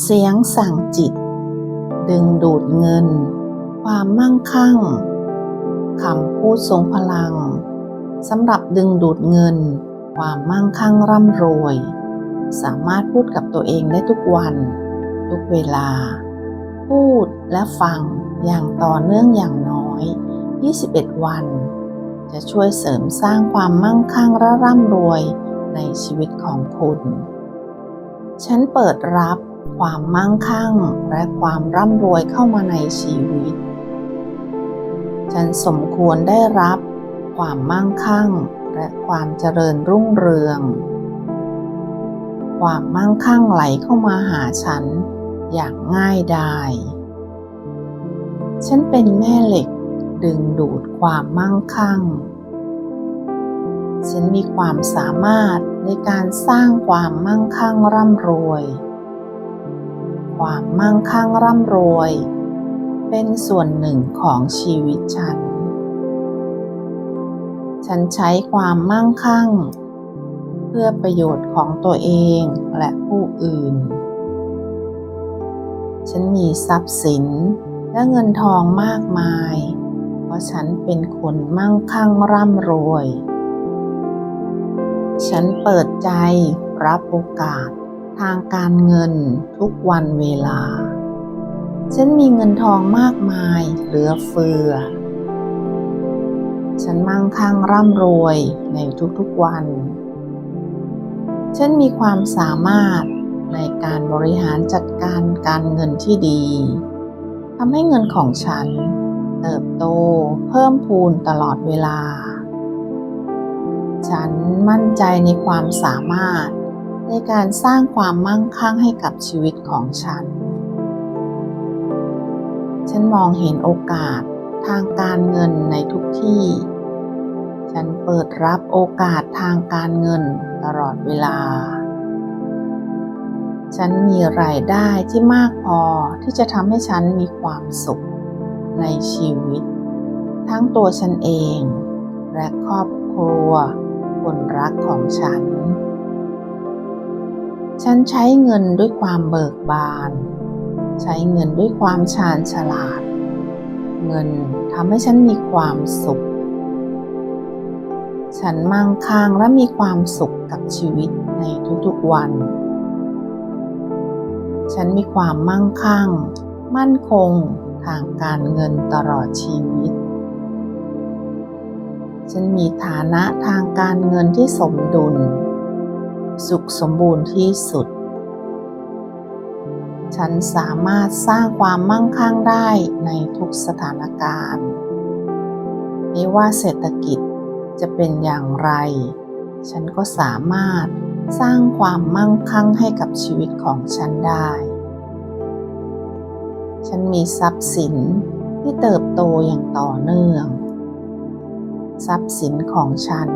เสียงสั่งจิต ดึงดูดเงิน ความมั่งคั่งคำพูดทรงพลังสำหรับดึงดูดเงิน ความมั่งคั่งร่ำรวย สามารถพูดกับตัวเองได้ทุกวัน ทุกเวลา พูดและฟังอย่างต่อเนื่องอย่างน้อย 21 วัน จะช่วยเสริมสร้างความมั่งคั่งและร่ำรวยในชีวิตของคุณ ฉันเปิดรับ ความมั่งคั่งและความร่ำรวยเข้ามาในชีวิต ฉันสมควรได้รับความมั่งคั่งและความเจริญรุ่งเรือง ความมั่งคั่งไหลเข้ามาหาฉันอย่างง่ายดาย ฉันเป็นแม่เหล็กดึงดูดความมั่งคั่ง ฉันมีความสามารถในการสร้างความมั่งคั่งร่ำรวย ความมั่งคั่งร่ำรวย เป็นส่วนหนึ่งของชีวิตฉัน ฉันใช้ความมั่งคั่ง เพื่อประโยชน์ของตัวเองและผู้อื่น ฉันมีทรัพย์สินและเงินทองมากมาย เพราะฉันเป็นคนมั่งคั่งร่ำรวย ฉันเปิดใจรับโอกาส ทางการเงินทุกวันเวลา ฉันมีเงินทองมากมายเหลือเฟือ ฉันมั่งคั่งร่ำรวยในทุกๆวัน ฉันมีความสามารถในการบริหารจัดการการเงินที่ดีทำให้เงินของฉัน เติบโตเพิ่มพูนตลอดเวลา ฉันมั่นใจในความสามารถ ในการสร้างความมั่งคั่งให้กับชีวิตของฉัน ฉันมองเห็นโอกาสทางการเงินในทุกที่ ฉันเปิดรับโอกาสทางการเงินตลอดเวลา ฉันมีรายได้ที่มากพอที่จะทำให้ฉันมีความสุขในชีวิต ทั้งตัวฉันเอง และครอบครัว คนรักของฉัน ฉันใช้เงินด้วยความเบิกบาน ใช้เงินด้วยความชาญฉลาด เงินทำให้ฉันมีความสุข ฉันมั่งคั่งและมีความสุขกับชีวิตในทุกๆวัน ฉันมีความมั่งคั่ง มั่นคงทางการเงินตลอดชีวิต ฉันมีฐานะทางการเงินที่สมดุล สุขสมบูรณ์ที่สุด ฉันสามารถสร้างความมั่งคั่งได้ในทุกสถานการณ์ ไม่ว่าเศรษฐกิจจะเป็นอย่างไร ฉันก็สามารถสร้างความมั่งคั่งให้กับชีวิตของฉันได้ ฉันมีทรัพย์สินที่เติบโตอย่างต่อเนื่อง ทรัพย์สินของฉัน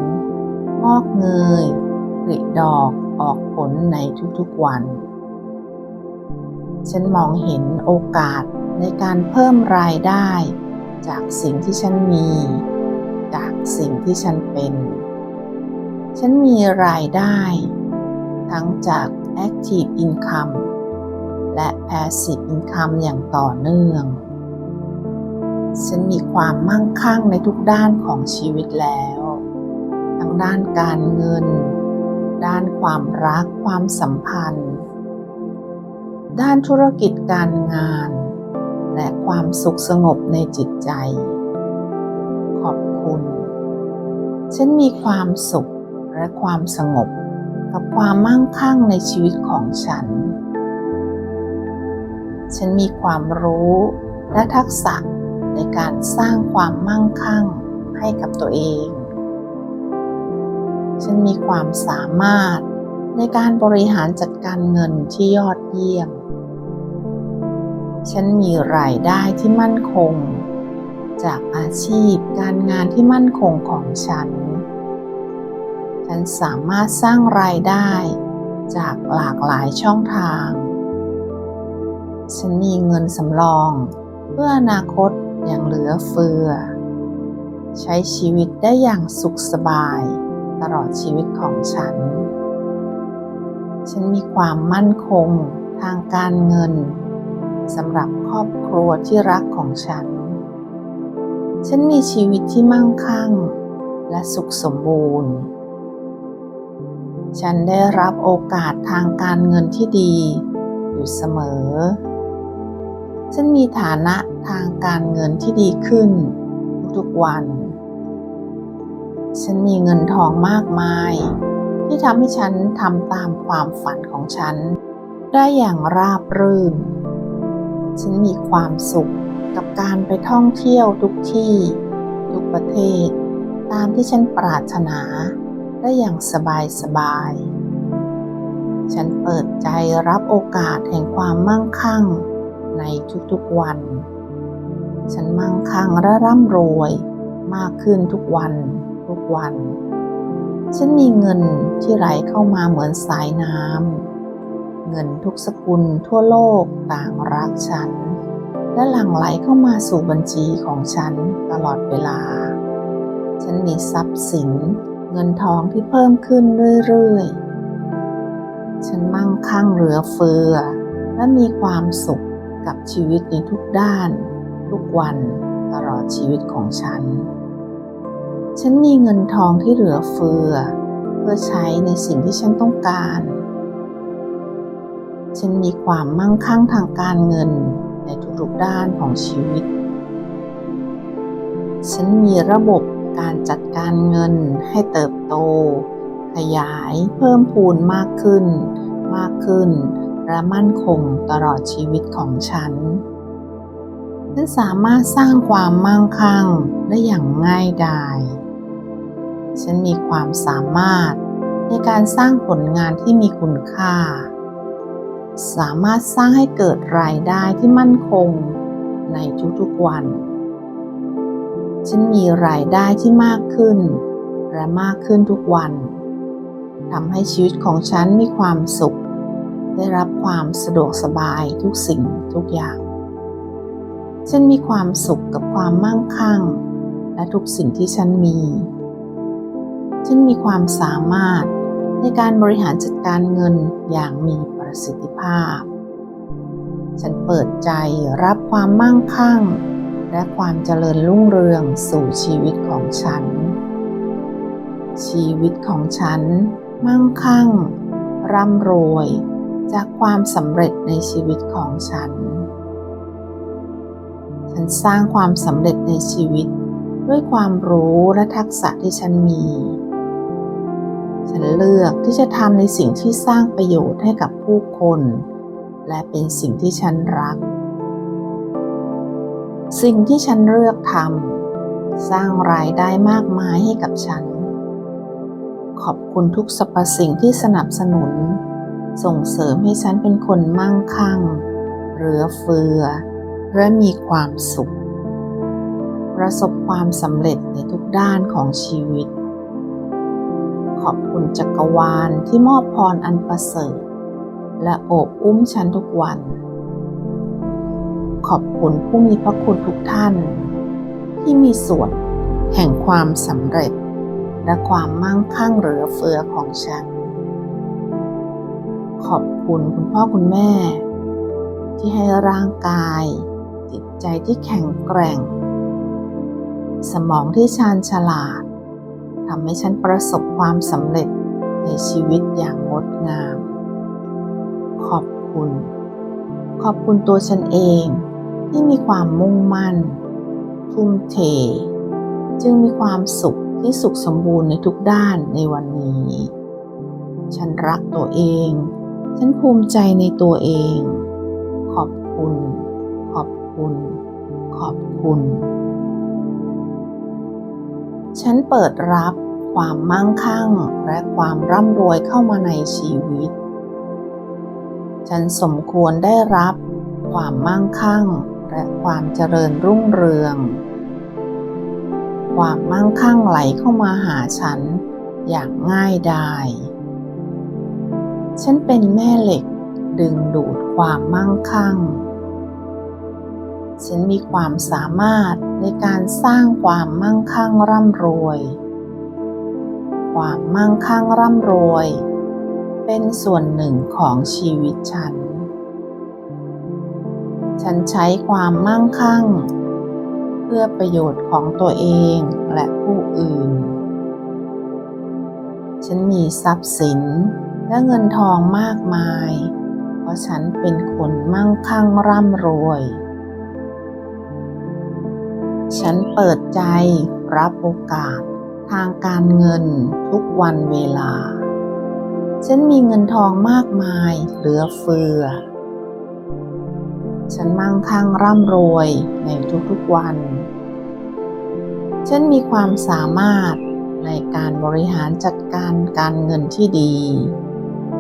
งอกเงย ลิดอกออกผลในทุกๆวัน ฉันมองเห็นโอกาสในการเพิ่มรายได้ จากสิ่งที่ฉันมี จากสิ่งที่ฉันเป็น ฉันมีรายได้ ทั้งจาก Active Income และ Passive Income อย่างต่อเนื่อง ฉันมีความมั่งคั่งในทุกด้านของชีวิตแล้ว ทั้งด้านการเงิน ด้านความรักความสัมพันธ์ ด้านธุรกิจการงาน และความสุขสงบในจิตใจ ขอบคุณ ฉันมีความสุขและความสงบกับความมั่งคั่งในชีวิตของฉัน ฉันมีความรู้และทักษะในการสร้างความมั่งคั่งให้กับตัวเอง ฉันมีความสามารถในการบริหารจัดการเงินที่ยอดเยี่ยม ฉันมีรายได้ที่มั่นคง จากอาชีพการงานที่มั่นคงของฉัน ฉันสามารถสร้างรายได้จากหลากหลายช่องทาง ฉันมีเงินสำรองเพื่ออนาคตอย่างเหลือเฟือ ใช้ชีวิตได้อย่างสุขสบาย ตลอดชีวิตของฉัน ฉันมีความมั่นคงทางการเงินสำหรับครอบครัวที่รักของฉัน ฉันมีชีวิตที่มั่งคั่งและสุขสมบูรณ์ ฉันได้รับโอกาสทางการเงินที่ดีอยู่เสมอ ฉันมีฐานะทางการเงินที่ดีขึ้นทุกๆวัน ฉันมีเงินทองมากมาย ที่ทำให้ฉันทำตามความฝันของฉัน ได้อย่างราบรื่น ฉันมีความสุขกับการไปท่องเที่ยวทุกที่ ทุกประเทศ ตามที่ฉันปรารถนา ได้อย่างสบายสบาย ฉันเปิดใจรับโอกาสแห่งความมั่งคั่งในทุกๆวัน ฉันมั่งคั่งและร่ำรวยมากขึ้นทุกวัน วัน ฉันมีเงินที่ไหลเข้ามาเหมือนสายน้ำ เงินทุกสกุลทั่วโลกต่างรักฉัน และหลั่งไหลเข้ามาสู่บัญชีของฉันตลอดเวลา ฉันมีทรัพย์สินเงินทองที่เพิ่มขึ้นเรื่อยๆ ฉันมั่งคั่งเหลือเฟือ และมีความสุขกับชีวิตในทุกด้าน ทุกวันตลอดชีวิตของฉัน ฉันมีเงินทองที่เหลือเฟือ เพื่อใช้ในสิ่งที่ฉันต้องการ ฉันมีความมั่งคั่งทางการเงินในทุกๆด้านของชีวิต ฉันมีระบบการจัดการเงินให้เติบโต ขยายเพิ่มพูนมากขึ้น มากขึ้น และมั่นคงตลอดชีวิตของฉัน ฉันสามารถสร้างความมั่งคั่งได้อย่างง่ายดาย ฉันมีความสามารถในการสร้างผลงานที่มีคุณค่า สามารถสร้างให้เกิดรายได้ที่มั่นคงในทุกๆวัน ฉันมีรายได้ที่มากขึ้น และมากขึ้นทุกวันทำให้ชีวิตของฉันมีความสุข ได้รับความสะดวกสบายทุกสิ่งทุกอย่าง ฉันมีความสุขกับความมั่งคั่ง และทุกสิ่งที่ฉันมี ฉันมีความสามารถในการบริหารจัดการเงินอย่างมีประสิทธิภาพ ฉันเปิดใจรับความมั่งคั่ง และความเจริญรุ่งเรืองสู่ชีวิตของฉัน ชีวิตของฉัน มั่งคั่ง ร่ำรวย จากความสำเร็จในชีวิตของฉัน ฉันสร้างความสำเร็จในชีวิตด้วยความรู้และทักษะที่ฉันมี ฉันเลือกที่จะทำในสิ่งที่สร้างประโยชน์ให้กับผู้คน และเป็นสิ่งที่ฉันรัก สิ่งที่ฉันเลือกทำสร้างรายได้มากมายให้กับฉัน ขอบคุณทุกสรรพสิ่งที่สนับสนุน ส่งเสริมให้ฉันเป็นคนมั่งคั่ง เหลือเฟือ และมีความสุข ประสบความสำเร็จในทุกด้านของชีวิต ขอบคุณจักรวาลที่มอบพรอันประเสริฐ และโอบอุ้มฉันทุกวัน ขอบคุณผู้มีพระคุณทุกท่าน ที่มีส่วนแห่งความสำเร็จ และความมั่งคั่งเหลือเฟือของฉัน ขอบคุณคุณพ่อคุณแม่ ที่ให้ร่างกาย จิตใจที่แข็งแกร่ง สมองที่ชาญฉลาด ทำให้ฉันประสบความสำเร็จในชีวิตอย่างงดงาม ขอบคุณ ขอบคุณตัวฉันเองที่มีความมุ่งมั่น ทุ่มเท จึงมีความสุขที่สุขสมบูรณ์ในทุกด้านในวันนี้ ฉันรักตัวเอง ฉันภูมิใจในตัวเอง ขอบคุณ ขอบคุณ ขอบคุณ ฉันเปิดรับความมั่งคั่งและความร่ำรวยเข้ามาในชีวิต ฉันสมควรได้รับความมั่งคั่งและความเจริญรุ่งเรือง ความมั่งคั่งไหลเข้ามาหาฉันอย่างง่ายดายฉันเป็นแม่เหล็กดึงดูดความมั่งคั่ง ฉันมีความสามารถในการสร้างความมั่งคั่งร่ำรวย ความมั่งคั่งร่ำรวย เป็นส่วนหนึ่งของชีวิตฉัน ฉันใช้ความมั่งคั่ง เพื่อประโยชน์ของตัวเองและผู้อื่น ฉันมีทรัพย์สินและเงินทองมากมาย เพราะฉันเป็นคนมั่งคั่งร่ำรวย ฉันเปิดใจรับโอกาส ทางการเงินทุกวันเวลา ฉันมีเงินทองมากมายเหลือเฟือ ฉันมั่งคั่งร่ำรวยในทุกๆวัน ฉันมีความสามารถในการบริหารจัดการการเงินที่ดี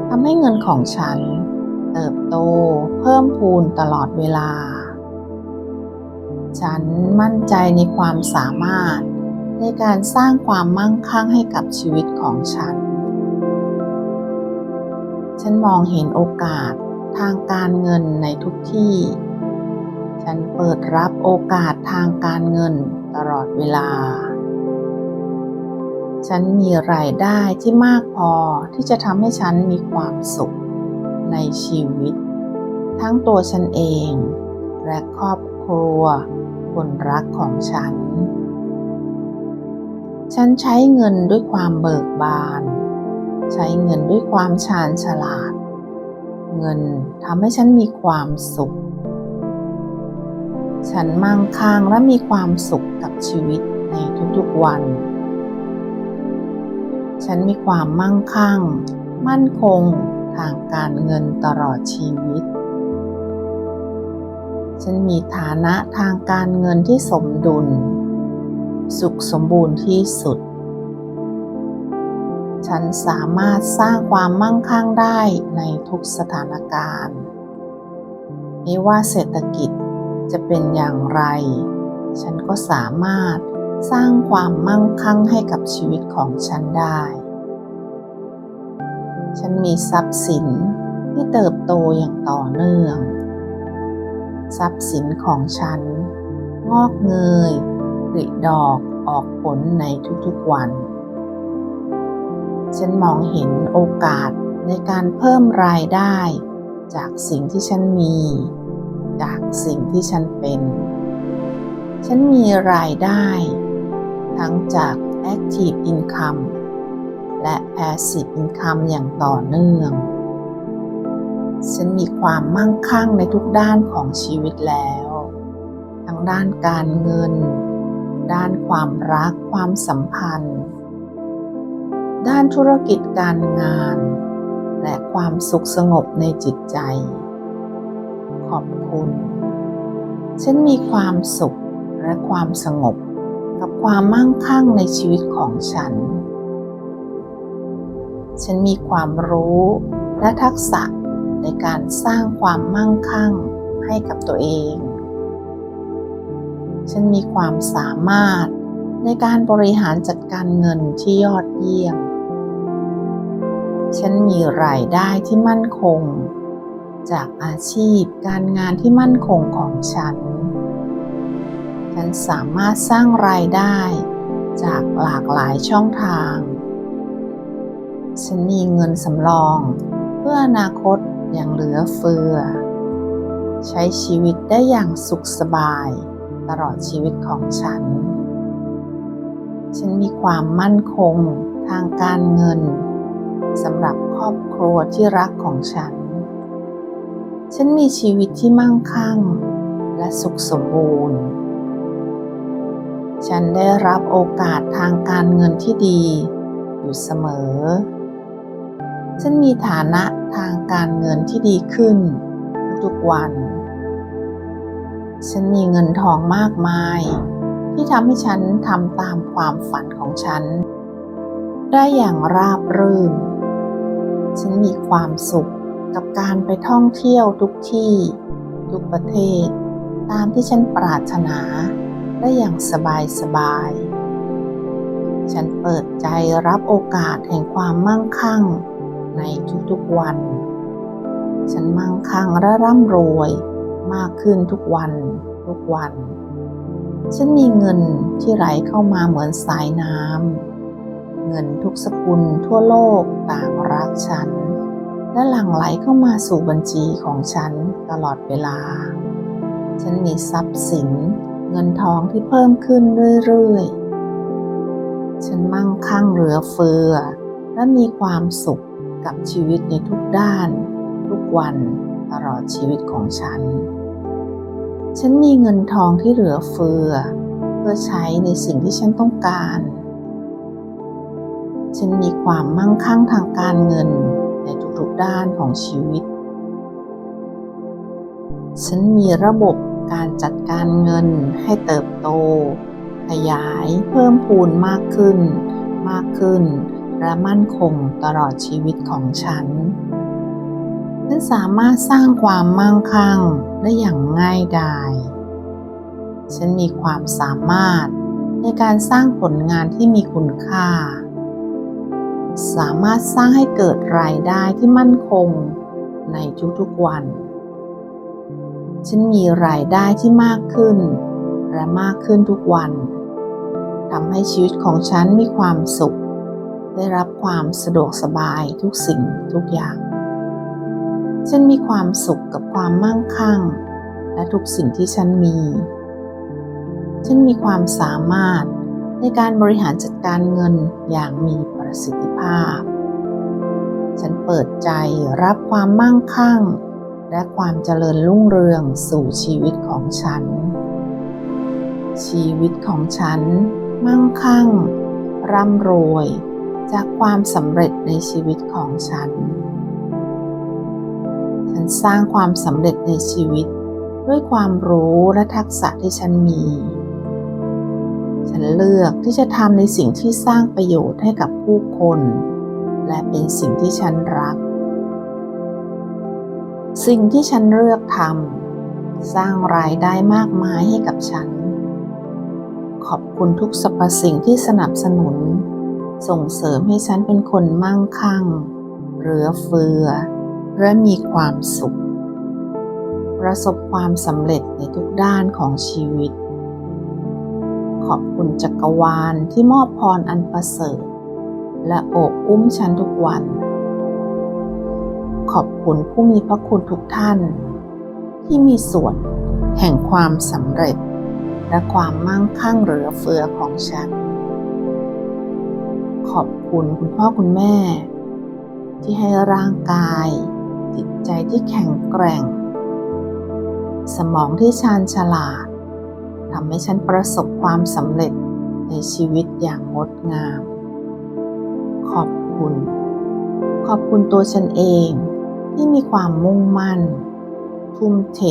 ทำให้เงินของฉัน เติบโตเพิ่มพูนตลอดเวลา ฉันมั่นใจในความสามารถ ในการสร้างความมั่งคั่งให้กับชีวิตของฉัน ฉันมองเห็นโอกาสทางการเงินในทุกที่ ฉันเปิดรับโอกาสทางการเงินตลอดเวลา ฉันมีรายได้ที่มากพอที่จะทำให้ฉันมีความสุขในชีวิต ทั้งตัวฉันเองและครอบครัว คนรักของฉัน ฉันใช้เงินด้วยความเบิกบาน ใช้เงินด้วยความชาญฉลาด เงินทำให้ฉันมีความสุข ฉันมั่งคั่งและมีความสุขกับชีวิตในทุกๆวัน ฉันมีความมั่งคั่ง มั่นคงทางการเงินตลอดชีวิต ฉันมีฐานะทางการเงินที่สมดุล สุขสมบูรณ์ที่สุด ฉันสามารถสร้างความมั่งคั่งได้ในทุกสถานการณ์ไม่ว่าเศรษฐกิจจะเป็นอย่างไร ฉันก็สามารถสร้างความมั่งคั่งให้กับชีวิตของฉันได้ ฉันมีทรัพย์สินที่เติบโตอย่างต่อเนื่อง ทรัพย์สินของฉัน งอกเงยผลิดอกออกผลในทุกๆวัน ฉันมองเห็นโอกาสในการเพิ่มรายได้ จากสิ่งที่ฉันมี จากสิ่งที่ฉันเป็น ฉันมีรายได้ ทั้งจาก Active Income และ Passive Income อย่างต่อเนื่อง ฉันมีความมั่งคั่งในทุกด้านของชีวิตแล้ว ทั้งด้านการเงิน ด้านความรักความสัมพันธ์ ด้านธุรกิจการงาน และความสุขสงบในจิตใจ ขอบคุณ ฉันมีความสุขและความสงบกับความมั่งคั่งในชีวิตของฉัน ฉันมีความรู้และทักษะ ในการสร้างความมั่งคั่งให้กับตัวเอง ฉันมีความสามารถในการบริหารจัดการเงินที่ยอดเยี่ยม ฉันมีรายได้ที่มั่นคง จากอาชีพการงานที่มั่นคงของฉัน ฉันสามารถสร้างรายได้จากหลากหลายช่องทาง ฉันมีเงินสำรอง เพื่ออนาคต อย่างเหลือเฟือ ใช้ชีวิตได้อย่างสุขสบาย ตลอดชีวิตของฉัน ฉันมีความมั่นคงทางการเงินสำหรับครอบครัวที่รักของฉัน ฉันมีชีวิตที่มั่งคั่งและสุขสมบูรณ์ ฉันได้รับโอกาสทางการเงินที่ดีอยู่เสมอ ฉันมีฐานะทางการเงินที่ดีขึ้น ทุกวัน ฉันมีเงินทองมากมาย ที่ทำให้ฉันทำตามความฝันของฉัน ได้อย่างราบรื่น ฉันมีความสุขกับการไปท่องเที่ยวทุกที่ ทุกประเทศ ตามที่ฉันปรารถนาได้อย่างสบายสบาย ฉันเปิดใจรับโอกาสแห่งความมั่งคั่ง ในทุกๆวัน ฉันมั่งคั่งและร่ำรวยมากขึ้นทุกวันทุกวัน ฉันมีเงินที่ไหลเข้ามาเหมือนสายน้ำ เงินทุกสกุลทั่วโลกต่างรักฉัน และหลั่งไหลเข้ามาสู่บัญชีของฉันตลอดเวลา ฉันมีทรัพย์สินเงินทองที่เพิ่มขึ้นเรื่อยๆ ฉันมั่งคั่งเหลือเฟือและมีความสุข กับชีวิตในทุกด้าน ทุกวันตลอดชีวิตของฉัน ฉันมีเงินทองที่เหลือเฟือ เพื่อใช้ในสิ่งที่ฉันต้องการ ฉันมีความมั่งคั่งทางการเงินในทุกๆด้านของชีวิต ฉันมีระบบการจัดการเงินให้เติบโต ขยายเพิ่มพูนมากขึ้น มากขึ้น และมั่นคงตลอดชีวิตของฉัน ฉันสามารถสร้างความมั่งคั่งได้อย่างง่ายดาย ฉันมีความสามารถในการสร้างผลงานที่มีคุณค่า สามารถสร้างให้เกิดรายได้ที่มั่นคงในทุกๆวัน ฉันมีรายได้ที่มากขึ้น และมากขึ้นทุกวันทำให้ชีวิตของฉันมีความสุข ได้รับความสะดวกสบายทุกสิ่งทุกอย่าง ฉันมีความสุขกับความมั่งคั่ง และทุกสิ่งที่ฉันมี ฉันมีความสามารถในการบริหารจัดการเงินอย่างมีประสิทธิภาพ ฉันเปิดใจรับความมั่งคั่ง และความเจริญรุ่งเรืองสู่ชีวิตของฉัน ชีวิตของฉัน มั่งคั่ง ร่ำรวย จากความสำเร็จในชีวิตของฉัน ฉันสร้างความสำเร็จในชีวิต ด้วยความรู้และทักษะที่ฉันมี ฉันเลือกที่จะทำในสิ่งที่สร้างประโยชน์ให้กับผู้คน และเป็นสิ่งที่ฉันรัก สิ่งที่ฉันเลือกทำสร้างรายได้มากมายให้กับฉัน ขอบคุณทุกสรรพสิ่งที่สนับสนุน ส่งเสริมให้ฉันเป็นคนมั่งคั่ง เหลือเฟือ และมีความสุข ประสบความสำเร็จในทุกด้านของชีวิต ขอบคุณจักรวาลที่มอบพรอันประเสริฐ และโอบอุ้มฉันทุกวัน ขอบคุณผู้มีพระคุณทุกท่าน ที่มีส่วนแห่งความสำเร็จ และความมั่งคั่งเหลือเฟือของฉัน ขอบคุณคุณพ่อคุณแม่ ที่ให้ร่างกาย จิตใจที่แข็งแกร่ง สมองที่ชาญฉลาดทำให้ฉันประสบความสำเร็จในชีวิตอย่างงดงาม ขอบคุณ ขอบคุณตัวฉันเองที่มีความมุ่งมั่น ทุ่มเท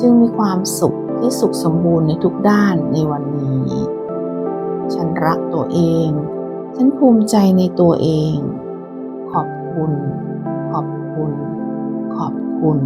จึงมีความสุขที่สุขสมบูรณ์ในทุกด้านในวันนี้ ฉันรักตัวเอง ฉันภูมิใจในตัวเอง ขอบคุณ ขอบคุณ ขอบคุณ